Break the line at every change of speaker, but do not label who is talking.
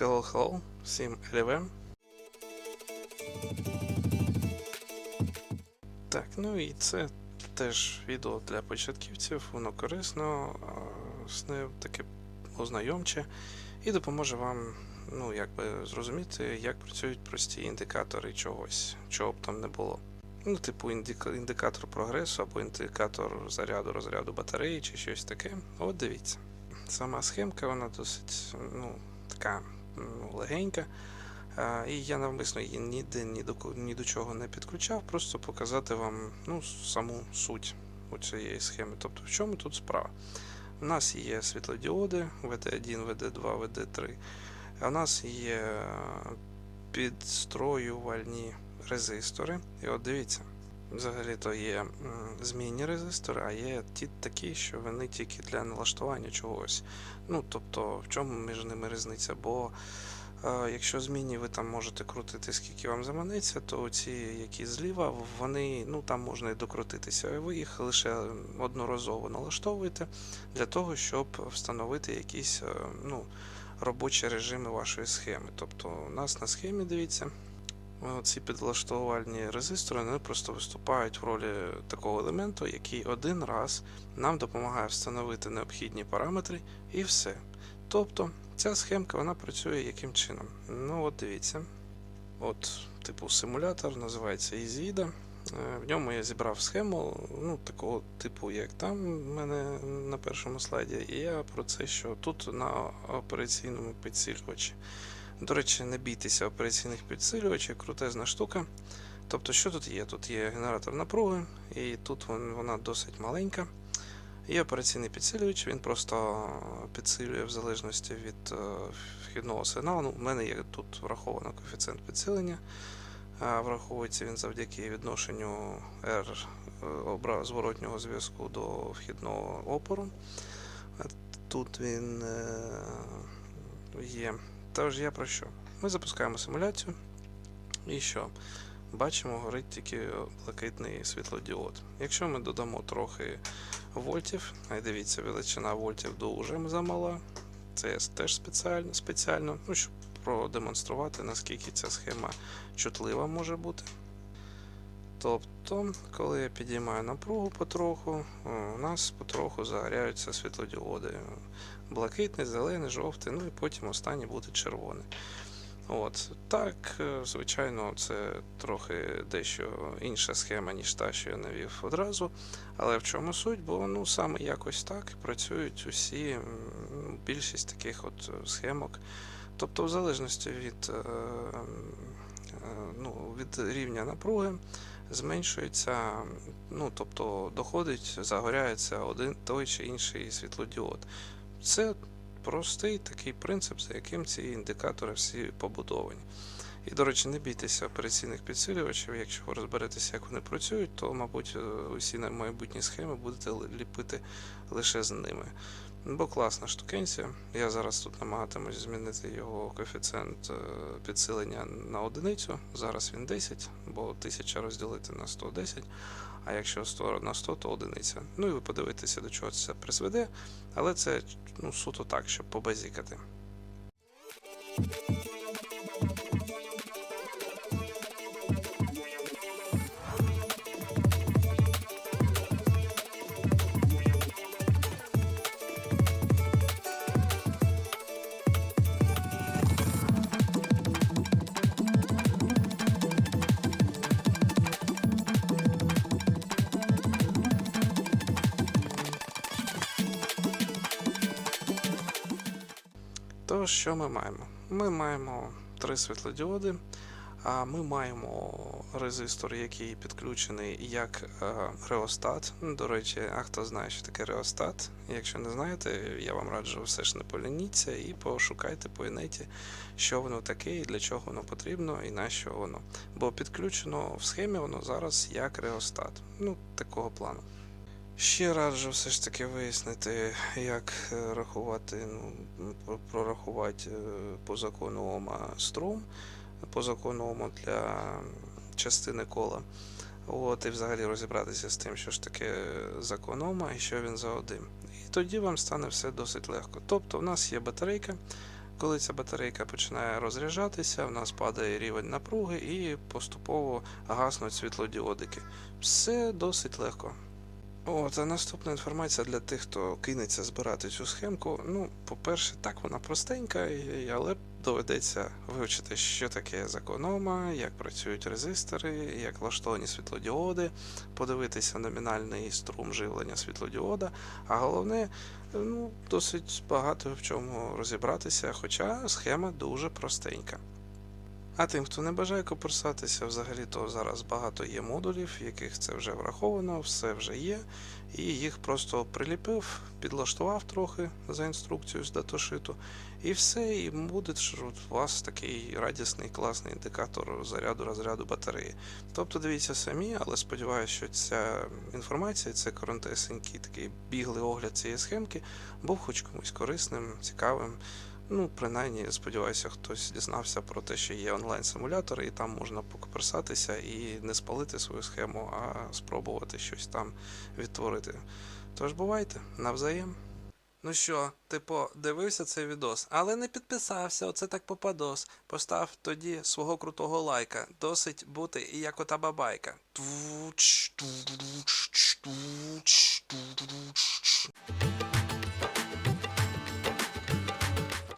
Hello, hello, всім LV. Так, ну і це теж відео для початківців, воно корисно, з ним таке ознайомче і допоможе вам ну, якби зрозуміти, як працюють прості індикатори чогось, чого б там не було. Ну, типу індикатор прогресу або індикатор заряду розряду батареї чи щось таке. От дивіться. Сама схемка, вона досить ну, така легенька. І я навмисно її ніде ні до, ні до чого не підключав, просто показати вам ну, саму суть цієї схеми. Тобто, в чому тут справа? У нас є світлодіоди VD1, VD2, VD3. А у нас є підстроювальні резистори. І от дивіться, взагалі-то є змінні резистори, а є ті такі, що вони тільки для налаштування чогось. Ну, тобто, в чому між ними різниця? Бо е, якщо змінні ви там можете крутити скільки вам заманеться, то ці, які зліва, вони ну там можна і докрутитися. Ви їх лише одноразово налаштовуєте для того, щоб встановити якісь е, ну, робочі режими вашої схеми. Тобто, у нас на схемі дивіться. Е, Ці підлаштовувальні резистори вони просто виступають в ролі такого елементу, який один раз нам допомагає встановити необхідні параметри і все. Тобто ця схемка вона працює яким чином? Ну от дивіться. От, типу, симулятор називається EasyIDA. Е, В ньому я зібрав схему, ну, такого типу, як там в мене на першому слайді, і я про це, що тут на операційному підсилювачі. До речі, не бійтеся операційних підсилювачів, крутезна штука. Тобто, що тут є? Тут є генератор напруги, і тут вона досить маленька. Є операційний підсилювач, він просто підсилює в залежності від е, вхідного сигналу. Ну, У мене є тут враховано коефіцієнт підсилення. Враховується він завдяки відношенню R е, зворотнього зв'язку до вхідного опору. Тут він е, є. Тож я про що? Ми запускаємо симуляцію. І що? Бачимо, горить тільки блакитний світлодіод. Якщо ми додамо трохи вольтів, а дивіться, величина вольтів дуже замала. Це теж спеціально, спеціально ну, щоб продемонструвати, наскільки ця схема чутлива може бути. Тобто, коли я підіймаю напругу потроху, у нас потроху загоряються світлодіоди. Блакитний, зелений, жовтий, ну і потім останній буде червоний. От так, е, звичайно, це трохи дещо інша схема, ніж та, що я навів одразу. Але в чому суть? Бо ну саме якось так працюють усі більшість таких от е, схемок. Тобто, в залежності від, е, е, ну, від рівня напруги зменшується, ну тобто доходить, загоряється один той чи інший світлодіод. Це простий такий принцип, за яким ці індикатори всі побудовані. І, до речі, не бійтеся операційних підсилювачів. Якщо ви розберетеся, як вони працюють, то, мабуть, усі майбутні схеми будете ліпити лише з ними. Бо класна штукенція. Я зараз тут намагатимусь змінити його коефіцієнт е, підсилення на одиницю. Зараз він 10, бо 1000 розділити на 110, а якщо 100 на 100, то одиниця. Ну і ви подивитеся, до чого це призведе, але це ну, суто так, щоб побазікати. То що ми маємо? Ми маємо три світлодіоди, ми маємо резистор, який підключений як е, реостат. До речі, а хто знає, що таке реостат? Якщо не знаєте, я вам раджу все ж не полініться і пошукайте по інеті, що воно таке, і для чого воно потрібно, і на що воно. Бо підключено в схемі воно зараз як реостат. Ну, такого плану. Ще раджу все ж таки вияснити, як е, рахувати, ну, прорахувати е, по закону Ома струм, по закону Ома для частини кола. От, і взагалі розібратися з тим, що ж таке закон Ома і що він за один. І тоді вам стане все досить легко. Тобто, у нас є батарейка, Коли ця батарейка починає розряджатися, в нас падає рівень напруги і поступово гаснуть світлодіодики. Все досить легко. От, а наступна інформація для тих, хто кинеться збирати цю схемку. Ну, по-перше, так вона простенька, але доведеться вивчити, що таке законома, як працюють резистори, як влаштовані світлодіоди, подивитися номінальний струм живлення світлодіода, а головне, ну, досить багато в чому розібратися, хоча схема дуже простенька. А тим, хто не бажає коперсатися, взагалі то зараз багато є модулів, в яких це вже враховано, все вже є, і їх просто приліпив, підлаштував трохи за інструкцією з даташиту, і все, і буде у вас такий радісний, класний індикатор заряду розряду батареї. Тобто дивіться самі, але сподіваюся, що ця інформація, це коротесенький такий біглий огляд цієї схемки, був хоч комусь корисним, цікавим. Ну, принаймні, сподіваюся, хтось дізнався про те, що є онлайн-симулятор, і там можна покоперсатися і не спалити свою схему, а спробувати щось там відтворити. Тож бувайте навзаєм. Ну що, типу, дивився цей відос, але не підписався, оце так попадос. Постав тоді свого крутого лайка. Досить бути і як ота бабайка. Туч, туч, туч, туч, туч.